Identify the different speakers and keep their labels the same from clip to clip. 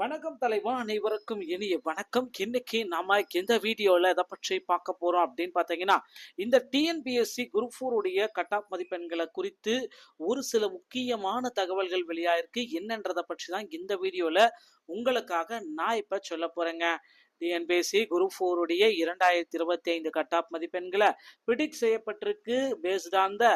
Speaker 1: வணக்கம் தலைவா அனைவருக்கும் இனிய வணக்கம். இன்னைக்கு நாம எந்த வீடியோவில் எதை பற்றி பார்க்க போகிறோம் அப்படின்னு பார்த்தீங்கன்னா இந்த டிஎன்பிஎஸ்சி குரூப் ஃபோருடைய கட் ஆஃப் மதிப்பெண்களை குறித்து ஒரு சில முக்கியமான தகவல்கள் வெளியாயிருக்கு. என்னன்றதை பற்றி தான் இந்த வீடியோவில் உங்களுக்காக நான் இப்போ சொல்ல போகிறேங்க டிஎன்பிஎஸ்சி குரூப் ஃபோருடைய இரண்டாயிரத்தி இருபத்தி ஐந்து கட் ஆஃப் மதிப்பெண்களை பிடிக் செய்யப்பட்டிருக்கு. Based on the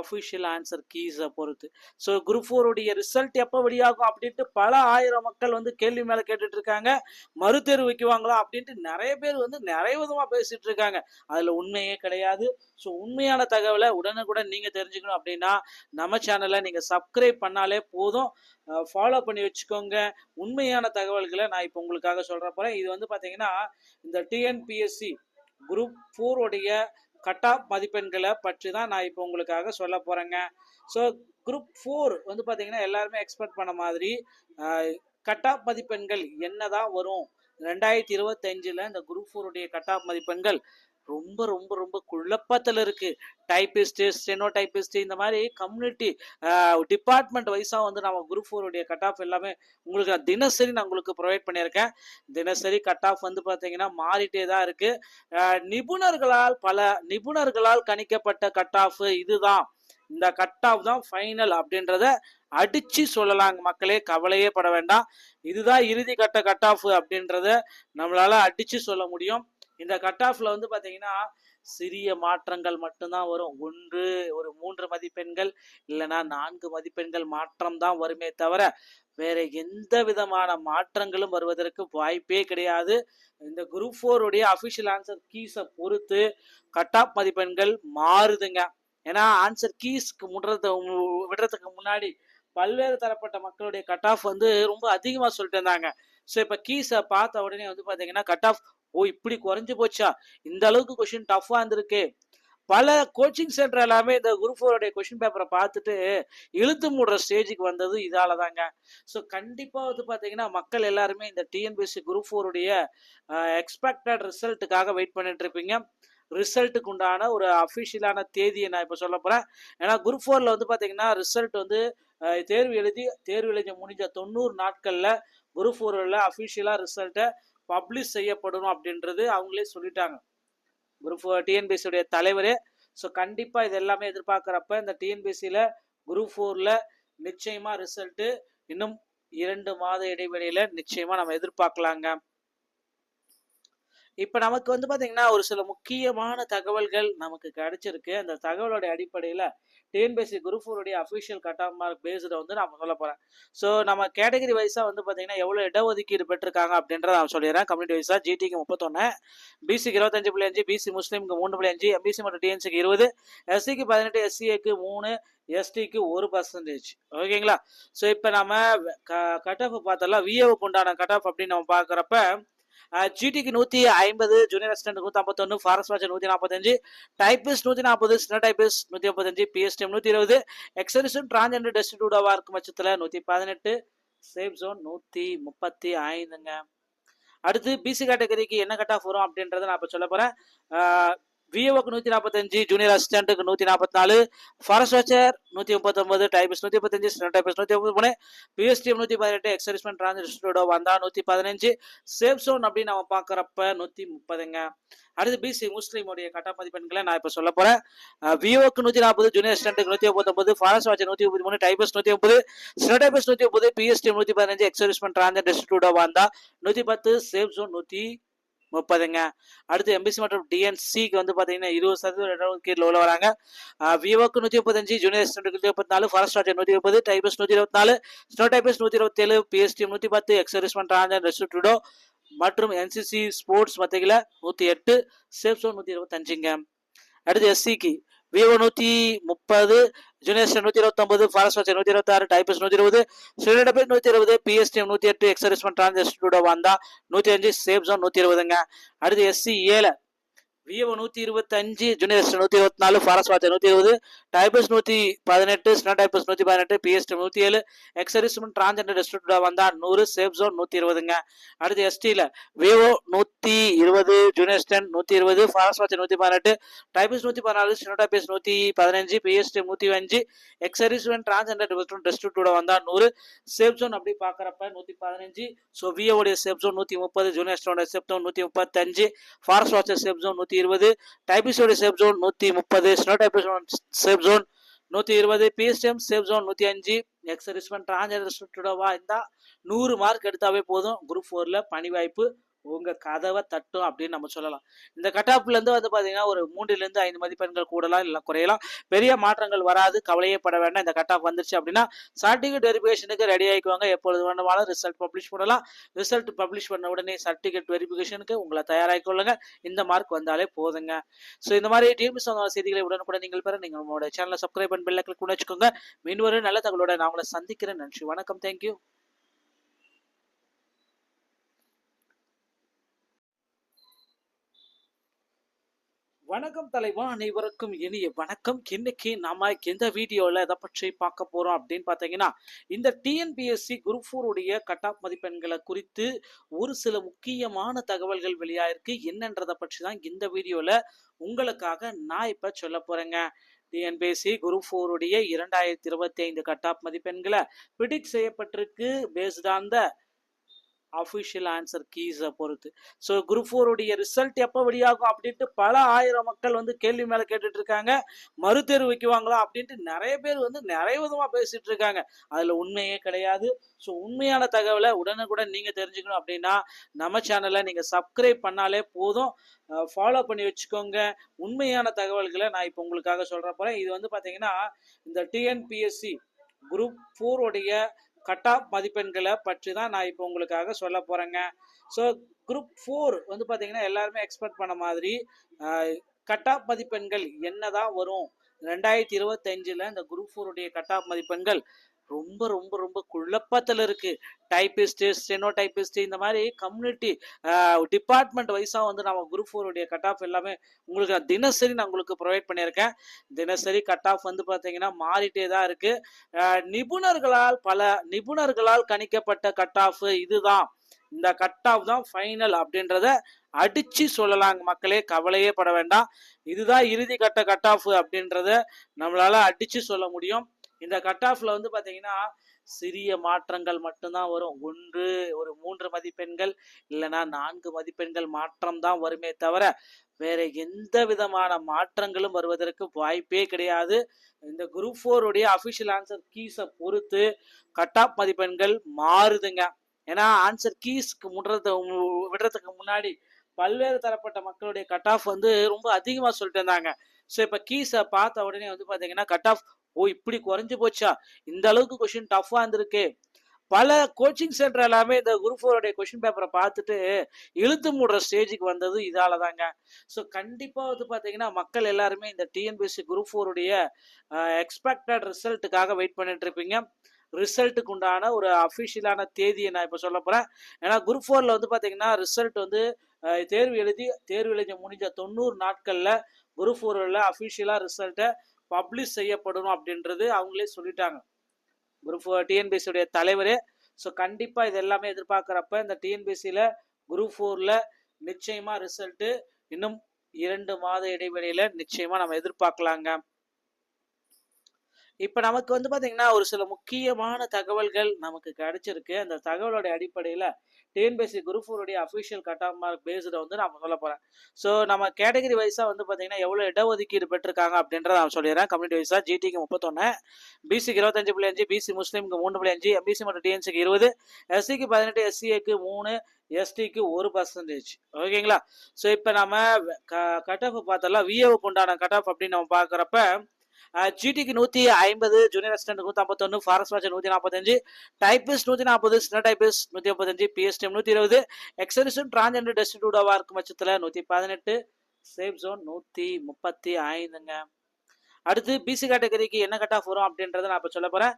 Speaker 1: official answer கீஸை பொறுத்து. ஸோ குரூப் ஃபோருடைய ரிசல்ட் எப்போ வெளியாகும் அப்படின்ட்டு பல ஆயிரம் மக்கள் வந்து கேள்வி மேலே கேட்டுட்டு இருக்காங்க மறுதேர்வு வைக்குவாங்களா அப்படின்ட்டு நிறைய பேர் வந்து நிறைய விதமாக பேசிட்டு இருக்காங்க அதில் உண்மையே கிடையாது. ஸோ உண்மையான தகவலை உடனுக்குடன் நீங்கள் தெரிஞ்சுக்கணும் அப்படின்னா நம்ம சேனலை நீங்கள் சப்ஸ்கிரைப் பண்ணாலே போதும். ஃபாலோ பண்ணி வச்சுக்கோங்க. உண்மையான தகவல்களை நான் இப்போ உங்களுக்காக சொல்கிற போகிறேன் இது வந்து பார்த்தீங்கன்னா இந்த டிஎன்பிஎஸ்சி குரூப் ஃபோருடைய கட் ஆஃப் மதிப்பெண்களை பற்றி தான் நான் இப்போ உங்களுக்காக சொல்ல போகிறேங்க ஸோ குரூப் ஃபோர் வந்து பார்த்தீங்கன்னா எல்லாருமே எக்ஸ்பெக்ட் பண்ண மாதிரி கட் ஆஃப் மதிப்பெண்கள் என்ன தான் வரும்? ரெண்டாயிரத்தி இருபத்தஞ்சில் இந்த குரூப் ஃபோருடைய கட் ஆஃப் மதிப்பெண்கள் ரொம்ப ரொம்ப ரொம்ப குழப்பத்தில் இருக்குது டைப்பிஸ்ட் ஸ்டெனோ டைப்பிஸ்ட் இந்த மாதிரி கம்யூனிட்டி டிபார்ட்மெண்ட் வைஸாக வந்து நம்ம குரூப் ஃபோருடைய கட் ஆஃப் எல்லாமே உங்களுக்கு நான் தினசரி நான் உங்களுக்கு ப்ரொவைட் பண்ணியிருக்கேன். தினசரி கட் ஆஃப் வந்து பார்த்தீங்கன்னா மாறிட்டே தான் இருக்குது நிபுணர்களால் பல நிபுணர்களால் கணிக்கப்பட்ட கட் ஆஃப் இதுதான். இந்த கட் ஆஃப் தான் ஃபைனல் அப்படின்றத அடிச்சு சொல்லலாங்க மக்களே கவலையே பட வேண்டாம். இதுதான் இறுதி கட்ட கட் ஆஃப் அப்படின்றத நம்மளால அடிச்சு சொல்ல முடியும். இந்த கட் ஆஃப்ல வந்து பாத்தீங்கன்னா சிறிய மாற்றங்கள் மட்டும்தான் வரும். ஒன்று ஒரு மூன்று மதிப்பெண்கள் இல்லைன்னா நான்கு மதிப்பெண்கள் மாற்றம் தான் வருமே தவிர வேற எந்த விதமான மாற்றங்களும் வருவதற்கு வாய்ப்பே கிடையாது. இந்த குரூப் ஃபோருடைய அஃபிஷியல் ஆன்சர் கீஸை பொறுத்து கட் ஆஃப் மதிப்பெண்கள் மாறுதுங்க. ஏன்னா ஆன்சர் கீஸ்க்கு முடுறது விடுறதுக்கு முன்னாடி பல்வேறு தரப்பட்ட மக்களுடைய கட் ஆஃப் வந்து ரொம்ப அதிகமாக சொல்லிட்டு இருந்தாங்க. ஸோ இப்போ கீஸை பார்த்த உடனே வந்து பார்த்தீங்கன்னா கட் ஆஃப் ஓ இப்படி குறைஞ்சு போச்சா? இந்த அளவுக்கு கொஷின் டஃப்பாக இருந்திருக்கு. பல கோச்சிங் சென்டர் எல்லாமே இந்த குரூப் ஃபோருடைய கொஷின் பேப்பரை பார்த்துட்டு இழுத்து மூடுற ஸ்டேஜுக்கு வந்தது இதால தாங்க ஸோ கண்டிப்பாக வந்து பார்த்தீங்கன்னா மக்கள் எல்லாருமே இந்த டிஎன்பிஎஸ்சி குரூப் ஃபோருடைய எக்ஸ்பெக்டட் ரிசல்ட்டுக்காக வெயிட் பண்ணிட்டு இருப்பீங்க. ரிசல்ட்டுக்கு உண்டான ஒரு அஃபிஷியலான தேதியை நான் இப்போ சொல்ல போகிறேன் ஏன்னா குரூப் ஃபோரில் வந்து பார்த்தீங்கன்னா ரிசல்ட் வந்து தேர்வு எழுதி தேர்வு எழுதி முடிஞ்ச தொண்ணூறு நாட்களில் குரூப் ஃபோரில் அஃபிஷியலாக ரிசல்ட்டை பப்ளிஷ் செய்யப்படணும் அப்படின்றது அவங்களே சொல்லிட்டாங்க. குரூப் ஃபோர் தலைவரே. ஸோ கண்டிப்பாக இது எல்லாமே எதிர்பார்க்குறப்ப இந்த டிஎன்பிஎஸ்சியில் குரூப் ஃபோரில் நிச்சயமாக ரிசல்ட்டு இன்னும் இரண்டு மாத இடைவெளியில் நிச்சயமாக நம்ம எதிர்பார்க்கலாங்க. இப்போ நமக்கு வந்து பார்த்தீங்கன்னா ஒரு சில முக்கியமான தகவல்கள் நமக்கு கிடைச்சிருக்கு. அந்த தகவலோடைய அடிப்படையில் TNPSC group ஃபோருடைய official cut off mark based வந்து நான் சொல்ல போகிறேன் ஸோ நம்ம கேட்டகரி வைஸாக வந்து பார்த்தீங்கன்னா எவ்வளோ இடஒதுக்கீடு பெற்றிருக்காங்க அப்படின்றத நான் சொல்லிடுறேன். கம்யூனிட்டி வைஸாக ஜிடிக்கு முப்பத்தொன்று பிசிக்கு இருபத்தஞ்சு புள்ளி அஞ்சு பிசி முஸ்லீமுக்கு மூணு புள்ளி அஞ்சு எம்பிசி மற்றும் டிஎன்சிக்கு இருபது எஸ்சிக்கு பதினெட்டு எஸ்சிஏக்கு மூணு எஸ்டிக்கு ஒரு பர்சன்டேஜ் ஓகேங்களா ஸோ இப்போ நம்ம கட் ஆஃப் பார்த்தலாம் விஏவுக்கு உண்டான கட் ஆஃப் அப்படின்னு நம்ம பார்க்குறப்ப ஜிடிக்கு நூற்றி ஐம்பது ஜூனியர் அசிஸ்டன்ட் நூற்றி ஐம்பத்தொன்று ஃபாரஸ்ட் வாட்சர் நூற்றி நாற்பத்தஞ்சு டைபிஸ்ட் நூற்றி நாற்பது சின்ன டைபிஸ்ட் நூற்றி முப்பத்தஞ்சு பிஎஸ்டிஎம் நூற்றி இருபது எக்ஸரிசன் டிரான்ஜெண்டர் டெஸ்டிடியூடாவாக இருக்கும் பட்சத்தில் நூற்றி பதினெட்டு சேஃப் ஜோன் நூற்றி முப்பத்தி ஐந்துங்க. அடுத்து பிசி கேட்டகரிக்கு என்ன கட் ஆஃப் வரும் அப்படின்றத நான் இப்போ சொல்ல போகிறேன் விஏஓக்கு நூற்றி நாற்பத்தஞ்சு ஜூனியர் அசிஸ்டண்ட்டுக்கு நூற்றி நாற்பத்தி நாலு ஃபாரஸ்ட் வாட்சர் நூற்றி முப்பத்தொம்பது டைபிஸ் நூற்றி முப்பத்தஞ்சு டைபிஸ் நூற்றி முப்பத்தி மூணு பிஎஸ்டிஎம் நூற்றி பதினெட்டு எக்ஸரிஸ்மெண்ட் டிரான்ஜெண்டர் வந்தா நூற்றி பதினஞ்சு சேஃப் சோன் அப்படின்னு நம்ம பார்க்குறப்ப நூற்றி முப்பதுங்க. அடுத்து பிசி முஸ்லீமுடைய கட்ட மதிப்பெண்களை நான் இப்போ சொல்ல போகிறேன் விஓக்கு நூற்றி நாற்பது ஜூனியர் அசிஸ்டன்ட்டுக்கு நூற்றி முப்பத்தொம்பது ஃபாரஸ்ட் வாட்சர் நூற்றி முப்பத்தி மூணு டைபிஸ் நூற்றி முப்பது ஸ்னோ டைபஸ் நூற்றி முப்பது பிஎஸ்டிஎம் நூற்றி பதினஞ்சு எக்ஸரிஸ்மெண்ட் டிரான்ஜெண்டர் டிஸ்ட்ரிபியூட்டாக வந்தா நூற்றி பத்து சேஃப் சோன் நூற்றி முப்பதுங்க. அடுத்து எம்பிசி மற்றும் டிஎன்சிக்கு வந்து பார்த்தீங்கன்னா இருபது சதவீதம் கீழே உள்ள வராங்க. விவோக்கு நூற்றி முப்பத்தஞ்சு ஜூனியர் அசிஸ்டன்ட் நூற்றி முப்பத்தி நாலு ஃபாரஸ்ட் வாட்சர் நூற்றி முப்பது டைபிஸ் நூற்றி இருபத்தி நாலு ஸ்னோ டைபஸ் நூற்றி இருபத்தேழு பிஎஸ்டி நூற்றி பத்து எக்ஸரிஸ்மெண்ட் டிரான்ஜெண்டர் டிஸ்ட்ரிபியூட்டோ மற்றும் என்சிசி ஸ்போர்ட்ஸ் மத்தியில் நூற்றி எட்டு சேஃப் சோன் நூற்றி இருபத்தஞ்சுங்க அடுத்து எஸ்சிக்கு விவோ நூற்றி முப்பது ஜூனியர் நூற்றி இருபத்தொம்பது ஃபாரஸ்ட் வாட்சர் நூற்றி இருபத்தாறு டைபிஸ் நூற்றி இருபது ஸ்ரீடபிள் நூற்றி இருபது பிஎஸ்டிஎம் நூற்றி எட்டு எக்ஸரிஸ்மெண்ட் டிரான்ஜெஸ்டூடோ வந்தா நூற்றி அஞ்சு சேஃப் ஜோன் நூற்றி இருபதுங்க. அடுத்து எஸ்சி ஏழு. விஏஓ நூத்தி இருபத்தஞ்சு ஜூனியர் நூத்தி இருபத்தி நாலு ஃபாரஸ்ட் வாட்சர் நூத்தி இருபது டைபஸ் நூத்தி பதினெட்டு ஸ்னோ டைபஸ் நூத்தி பதினெட்டு பிஎஸ்டி நூத்தி ஏழு எக்ஸரிஸ்மெண்ட் டிரான்ஜெண்டர் டிஸ்ட்ரிக்ட் வந்தா நூறு சேஃப் ஜோன் நூத்தி இருபதுங்க. அடுத்து எஸ்டியில் விவோ நூத்தி இருபது ஜூனியர் ஸ்டென் நூத்தி இருபது ஃபாரஸ்ட் வாட்சர் நூத்தி பதினெட்டு டைபஸ் நூத்தி பதினாலு ஸ்னோ டைபஸ் நூத்தி பதினஞ்சு பிஎஸ்டி நூத்தி அஞ்சு எக்ஸரிஸ்மெண்ட் டிரான்ஜெண்டர் டிஸ்ட்ரிக்டோட வந்தா நூறு சேஃப் ஜோன் அப்படி பாக்குறப்ப நூத்தி பதினஞ்சு ஸோ விஓடைய சேஃப் ஜோன் நூத்தி முப்பது ஜூனியர் ஸ்டோட சேஃப் ஜோன் நூத்தி முப்பத்தஞ்சு ஃபாரஸ்ட் வாட்சர் சேஃப் ஜோன் நூத்தி இருபது டைபிஸோட சேஃப் ஜோன் நூத்தி முப்பது ஸ்னோ டைபிஸோட சேஃப் ஜோன் நூத்தி இருபது பிஎஸ்டிஎம் சேஃப் ஜோன் நூத்தி அஞ்சு எக்ஸரிஸ்மெண்ட் டிரான்ஜெண்டர் இருந்தால் நூறு மார்க் எடுத்தாவே போதும். குரூப் ஃபோர்ல பணி வாய்ப்பு உங்க கதவை தட்டும் அப்படின்னு நம்ம சொல்லலாம். இந்த கட்டாப்புல இருந்து வந்து பாத்தீங்கன்னா ஒரு மூன்றுல இருந்து ஐந்து மதிப்பெண்கள் கூடலாம் இல்லை குறையலாம். பெரிய மாற்றங்கள் வராது கவலையே பட வேண்டாம். இந்த கட்டாப் வந்துருச்சு அப்படின்னா சர்டிஃபிகேட் வெரிஃபிகேஷனுக்கு ரெடி ஆகிக்குவாங்க எப்பொழுது வேணுமாலும் ரிசல்ட் பப்ளிஷ் பண்ணலாம். ரிசல்ட் பப்ளிஷ் பண்ண உடனே சர்டிஃபிகேட் வெரிஃபிகேஷனுக்கு உங்களை தயாராகிக்கொள்ளுங்க இந்த மார்க் வந்தாலே போதுங்க. ஸோ இந்த மாதிரி டிஎம்பி சொந்த செய்திகளை உடனுக்குடன் நீங்கள் பெற நீங்கள் உங்களோட சேனலை சப்ஸ்கிரைப் பண்ணி பெல்ல கிளிக் பண்ணி வச்சுக்கோங்க. மீண்டும் ஒரு நல்ல தகவலோட நான் உங்களை சந்திக்கிறேன். நன்றி. வணக்கம். தேங்க்யூ வணக்கம் தலைவா அனைவருக்கும் இனிய வணக்கம். இன்னைக்கு நாம எந்த வீடியோவில் எதை பற்றி பார்க்க போகிறோம் அப்படின்னு பார்த்தீங்கன்னா இந்த டிஎன்பிஎஸ்சி குரூப் ஃபோருடைய கட் ஆஃப் மதிப்பெண்களை குறித்து ஒரு சில முக்கியமான தகவல்கள் வெளியாயிருக்கு. என்னன்றதை பற்றி தான் இந்த வீடியோவில் உங்களுக்காக நான் இப்போ சொல்ல போகிறேங்க டிஎன்பிஎஸ்சி குரூப் ஃபோருடைய இரண்டாயிரத்தி இருபத்தி ஐந்து கட் ஆஃப் மதிப்பெண்களை பிடிக் செய்யப்பட்டிருக்கு. Based on the official answer கீஸை பொறுத்து. ஸோ குரூப் ஃபோருடைய ரிசல்ட் எப்போ வெளியாகும் அப்படின்ட்டு பல ஆயிரம் மக்கள் வந்து கேள்வி மேலே கேட்டுட்டு இருக்காங்க மறுதேர்வு வைக்குவாங்களா அப்படின்ட்டு நிறைய பேர் வந்து நிறைய விதமாக பேசிட்டு இருக்காங்க அதில் உண்மையே கிடையாது. ஸோ உண்மையான தகவலை உடனுக்குடன் நீங்கள் தெரிஞ்சுக்கணும் அப்படின்னா நம்ம சேனலை நீங்கள் சப்ஸ்கிரைப் பண்ணாலே போதும். ஃபாலோ பண்ணி வச்சுக்கோங்க. உண்மையான தகவல்களை நான் இப்போ உங்களுக்காக சொல்கிற போகிறேன் இது வந்து பார்த்தீங்கன்னா இந்த டிஎன்பிஎஸ்சி குரூப் ஃபோருடைய கட் ஆஃப் மதிப்பெண்களை பற்றி தான் நான் இப்போ உங்களுக்காக சொல்ல போகிறேங்க ஸோ குரூப் ஃபோர் வந்து பார்த்தீங்கன்னா எல்லாருமே எக்ஸ்பெக்ட் பண்ண மாதிரி கட் ஆஃப் மதிப்பெண்கள் என்ன தான் வரும்? ரெண்டாயிரத்தி இருபத்தஞ்சில் இந்த குரூப் ஃபோருடைய கட் ஆஃப் மதிப்பெண்கள் ரொம்ப ரொம்ப ரொம்ப குழப்பத்தில் இருக்கு. டைப்பிஸ்ட் ஸ்டெனோ டைப்பிஸ்ட் இந்த மாதிரி கம்யூனிட்டி டிபார்ட்மெண்ட் வைஸாக வந்து நம்ம குரூப் ஃபோருடைய கட் ஆஃப் எல்லாமே உங்களுக்கு நான் தினசரி நான் உங்களுக்கு ப்ரொவைட் பண்ணியிருக்கேன். தினசரி கட் ஆஃப் வந்து பார்த்தீங்கன்னா மாறிட்டே தான் இருக்கு. நிபுணர்களால் பல நிபுணர்களால் கணிக்கப்பட்ட கட் ஆஃப் இதுதான். இந்த கட் ஆஃப் தான் ஃபைனல் அப்படின்றத அடிச்சு சொல்லலாங்க மக்களே கவலையே பட வேண்டாம். இதுதான் இறுதி கட்ட கட் ஆஃப் அப்படின்றத நம்மளால அடிச்சு சொல்ல முடியும். இந்த கட் ஆஃப்ல வந்து பார்த்தீங்கன்னா சிறிய மாற்றங்கள் மட்டும்தான் வரும். ஒன்று ஒரு மூன்று மதிப்பெண்கள் இல்லைன்னா நான்கு மதிப்பெண்கள் மாற்றம் தான் வருமே தவிர வேற எந்த விதமான மாற்றங்களும் வருவதற்கு வாய்ப்பே கிடையாது. இந்த குரூப் ஃபோருடைய அஃபிஷியல் ஆன்சர் கீஸை பொறுத்து கட் ஆஃப் மதிப்பெண்கள் மாறுதுங்க. ஏன்னா ஆன்சர் கீஸ்க்கு முடுறது விடுறதுக்கு முன்னாடி பல்வேறு தரப்பட்ட மக்களுடைய கட் ஆஃப் வந்து ரொம்ப அதிகமாக சொல்லிட்டு இருந்தாங்க. ஸோ இப்போ கீஸை பார்த்த உடனே வந்து பார்த்தீங்கன்னா கட் ஆஃப் ஓ இப்படி குறைஞ்சு போச்சா? இந்த அளவுக்கு கொஷின் டஃப்பாக இருந்திருக்கு. பல கோச்சிங் சென்டர் எல்லாமே இந்த குரூப் ஃபோருடைய கொஷின் பேப்பரை பார்த்துட்டு இழுத்து மூடுற ஸ்டேஜுக்கு வந்தது இதால தாங்க ஸோ கண்டிப்பாக வந்து பார்த்தீங்கன்னா மக்கள் எல்லாருமே இந்த டிஎன்பிஎஸ்சி குரூப் ஃபோருடைய எக்ஸ்பெக்டட் ரிசல்ட்டுக்காக வெயிட் பண்ணிட்டு இருப்பீங்க ரிசல்ட்டுக்கு உண்டான ஒரு அஃபிஷியலான தேதியை நான் இப்போ சொல்ல போகிறேன் ஏன்னா குரூப் ஃபோரில் வந்து பார்த்தீங்கன்னா ரிசல்ட் வந்து தேர்வு எழுதி தேர்வு எழுதி முடிஞ்ச தொண்ணூறு நாட்களில் குரூப் ஃபோரில் அஃபிஷியலாக ரிசல்ட்டை பப்ளிஷ் செய்யப்படணும் அப்படின்றது அவங்களே சொல்லிட்டாங்க. குரூப் டிஎன்பிசியுடைய தலைவரே. ஸோ கண்டிப்பாக இது எல்லாமே எதிர்பார்க்குறப்ப இந்த டிஎன்பிஎஸ்சியில் குரூப் ஃபோரில் நிச்சயமாக ரிசல்ட்டு இன்னும் இரண்டு மாத இடைவெளியில் நிச்சயமாக நம்ம எதிர்பார்க்கலாங்க. இப்போ நமக்கு வந்து பார்த்தீங்கன்னா ஒரு சில முக்கியமான தகவல்கள் நமக்கு கிடைச்சிருக்கு. அந்த தகவலோடைய அடிப்படையில் TNPSC group ஃபோருடைய official cut off mark based வந்து நான் சொல்ல போகிறேன் ஸோ நம்ம கேட்டகரி வைஸாக வந்து பார்த்தீங்கன்னா எவ்வளோ இடஒதுக்கீடு பெற்றிருக்காங்க அப்படின்றத நான் சொல்லிடுறேன். கம்யூனிட்டி வைஸாக ஜிடிக்கு முப்பத்தொன்று பிசிக்கு இருபத்தஞ்சு புள்ளி அஞ்சு பிசி முஸ்லீமுக்கு மூணு புள்ளி அஞ்சு எம்பிசி மற்றும் டிஎன்சிக்கு இருபது எஸ்சிக்கு பதினெட்டு எஸ்சிஏக்கு மூணு எஸ்டிக்கு ஒரு பர்சன்டேஜ் ஓகேங்களா? ஸோ இப்போ நம்ம கட் ஆஃப் பார்த்தலாம் விஏவுக்கு உண்டான கட் ஆஃப் அப்படின்னு நம்ம பார்க்குறப்ப ஜிடிக்கு நூற்றி ஐம்பது ஜூனியர் அசிஸ்டன்ட் நூற்றி ஐம்பத்தொன்று ஃபாரஸ்ட் வாட்சர் நூற்றி நாற்பத்தஞ்சு டைபிஸ்ட் நூற்றி நாற்பது சின்ன டைபிஸ்ட் நூற்றி முப்பத்தஞ்சு பிஎஸ்டிஎம் நூற்றி இருபது எக்ஸரிசன் டிரான்ஜெண்டர் டெஸ்டிடியூடாவாக இருக்கும் பட்சத்தில் நூற்றி பதினெட்டு சேஃப் ஜோன் நூற்றி முப்பத்தி ஐந்துங்க அடுத்து பிசி கேட்டகரிக்கு என்ன கட் ஆஃப் வரும் அப்படின்றத நான் இப்போ சொல்ல போகிறேன்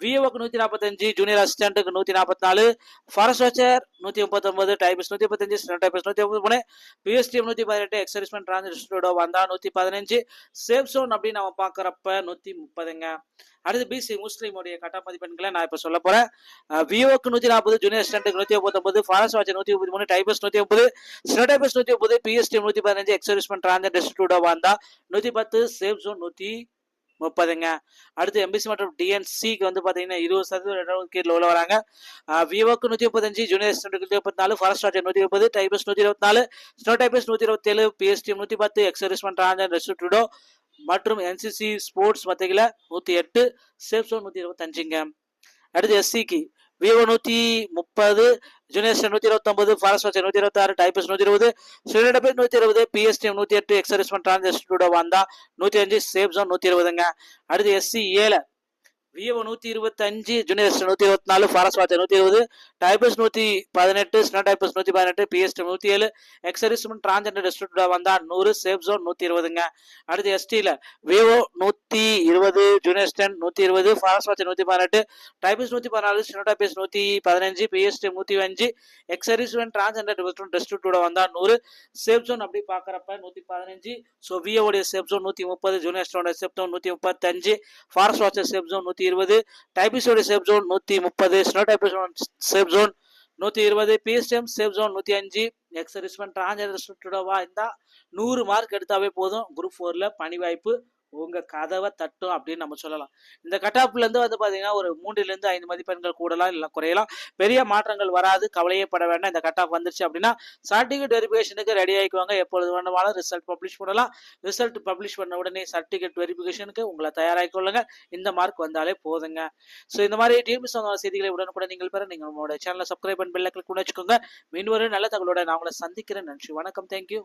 Speaker 1: விஓக்கு நூத்தி நாற்பத்தஞ்சு ஜூனியர் அசிஸ்டன்ட்டுக்கு நூத்தி நாற்பத்தி நாலு ஃபாரஸ்ட் வாச்சர் நூத்தி முப்பத்தொன்பது டைபிஸ் நூத்தி முப்பத்தஞ்சு டைபிஸ் நூத்தி முப்பத்தி மூணு பிஎஸ்டிஎம் நூத்தி பதினெட்டு எக்ஸரிஸ்மெண்ட் டிரான்ஸ்டோட வந்தா நூத்தி பதினஞ்சு சேஃப் சோன் அப்படின்னு நம்ம பாக்குறப்ப நூத்தி முப்பதுங்க அடுத்து பிசி முஸ்லீமுடைய கட்ட மதிப்பெண்களை நான் இப்ப சொல்ல போறேன். விஓக்கு நூத்தி நாற்பது ஜூனியர் அசிஸ்டன்ட்டுக்கு நூத்தி முப்பத்தொன்பது ஃபாரஸ்ட் வாட்சர் நூத்தி முப்பத்தி மூணு டைபிஸ் நூத்தி முப்பது ஸ்டெனோ டைபிஸ் நூத்தி முப்பது பிஎஸ்டி நூத்தி பதினஞ்சு எக்ஸரிஸ்மெண்ட் டிரான்ஸ்ஜெண்ட் டிஸ்ட்ரிபியூட்டோ வந்தா நூத்தி பத்து சேஃப் சோன் நூத்தி முப்பதுங்க. அடுத்து எம்பிசி மற்றும் டிஎன்சிக்கு வந்து பார்த்தீங்கன்னா இருபது சதவீதம் இடஒதுக்கீடுல உள்ள வராங்க. விவோக்கு நூற்றி முப்பத்தஞ்சு ஜூனியர் அசிஸ்டன்ட் நூத்தி முப்பத்தி நாலு ஃபாரஸ்ட் வாட்சர் நூற்றி முப்பது டைபிஸ் நூற்றி இருபத்தி நாலு ஸ்னோ டைபிஸ் நூற்றி இருபத்தி ஏழு பிஎஸ்டி நூற்றி பத்து எக்ஸரிஸ்மெண்ட் டிரான்ஜன் ரெஸ்டியூடோ மற்றும் என்சிசி ஸ்போர்ட்ஸ் மத்தியில் நூற்றி எட்டு சேஃப் ஜோன் நூற்றி இருபத்தஞ்சுங்க அடுத்து எஸ்சிக்கு விவோ நூத்தி முப்பது ஜூனியர் நூத்தி இருபத்தொன்பது ஃபாரஸ்ட் வாட்சர் நூத்தி இருபத்தி ஆறு டைபிஸ் நூத்தி இருபது சிலிண்டர் நூத்தி இருபது பிஎஸ்டிஎம் நூத்தி எட்டு எக்ஸரிஸ்மெண்ட் டிரான்ஜெஸ்டோட வந்தா நூத்தி அஞ்சு சேஃப் ஜோன் நூத்தி இருபதுங்க. அடுத்து எஸ்சி ஏழு. விவோ நூத்தி இருபத்தஞ்சு ஜூனியர்ஸ் நூத்தி இருபத்தி நாலு ஃபாரஸ்ட் வாட்சர் நூத்தி இருபது டைபிஸ் நூத்தி பதினெட்டு ஸ்னோ டைபிஸ் நூத்தி பதினெட்டு பிஎஸ்டி நூத்தி ஏழு எக்ஸரிஸ்மெண்ட் டிரான்ஜெண்டர் டிஸ்ட்ரிக்டோட வந்தா நூறு சேஃப் ஜோன் நூத்தி இருபதுங்க. அடுத்து எஸ்டில விவோ நூத்தி இருபது ஜூனியர் ஸ்டென்ட் நூத்தி இருபது ஃபாரஸ்ட் வாட்சர் நூத்தி பதினெட்டு டைபிஸ் நூத்தி பதினாலு ஸ்னோ டைபிஸ் நூத்தி பதினஞ்சு பிஎஸ்டி நூத்தி அஞ்சு எக்ஸரிஸ்மெண்ட் டிரான்ஜெண்டர் டிஸ்ட்ரிக்டோட வந்தா நூறு சேஃப் ஜோன் அப்படி பாக்குறப்ப நூத்தி பதினஞ்சு ஸோ விஓடைய சேஃப் ஜோன் நூத்தி முப்பது ஜூனியர் ஸ்டோட சேஃப் ஜோன் நூத்தி முப்பத்தஞ்சு ஃபாரஸ்ட் வாட்சர் சேஃப் ஜோன் இருபது டைபிஸோட சேஃப் ஜோன் நூத்தி முப்பது ஸ்னோ டைபிஸ் சேஃப் ஜோன் நூத்தி இருபது பிஎஸ்டிஎம் சேஃப் ஜோன் நூத்தி அஞ்சு எக்ஸரிஸ்மெண்ட் டிரான்ஜெண்டர்வா இருந்தா நூறு மார்க் எடுத்தாவே போதும். குரூப் ஃபோர்ல பணி வாய்ப்பு உங்க கதவை தட்டும் அப்படின்னு நம்ம சொல்லலாம். இந்த கட்டாப்புல இருந்து வந்து பாத்தீங்கன்னா ஒரு மூன்றுல இருந்து ஐந்து மதிப்பெண்கள் கூடலாம் இல்ல குறையலாம். பெரிய மாற்றங்கள் வராது கவலையே பட வேண்டாம். இந்த கட்டாப் வந்துருச்சு அப்படின்னா சர்டிஃபிகேட் வெரிஃபிகேஷனுக்கு ரெடி ஆகிக்குவாங்க எப்பொழுது வேணுமாலும் ரிசல்ட் பப்ளிஷ் பண்ணலாம். ரிசல்ட் பப்ளிஷ் பண்ண உடனே சர்டிஃபிகேட் வெரிஃபிகேஷனுக்கு உங்களை தயாராகிக்கொள்ளுங்க இந்த மார்க் வந்தாலே போதுங்க. ஸோ இந்த மாதிரி டிஎம்பி சொந்த செய்திகளை உடனுக்குடன் நீங்கள் பெற நீங்கள் உங்களோட சேனலை சப்ஸ்கிரைப் பண்ணி பெல்ல கிளிக் வச்சுக்கோங்க. மீன்வரும் ஒரு நல்ல தகவலோட நான் உங்களை சந்திக்கிறேன். நன்றி. வணக்கம். தேங்க்யூ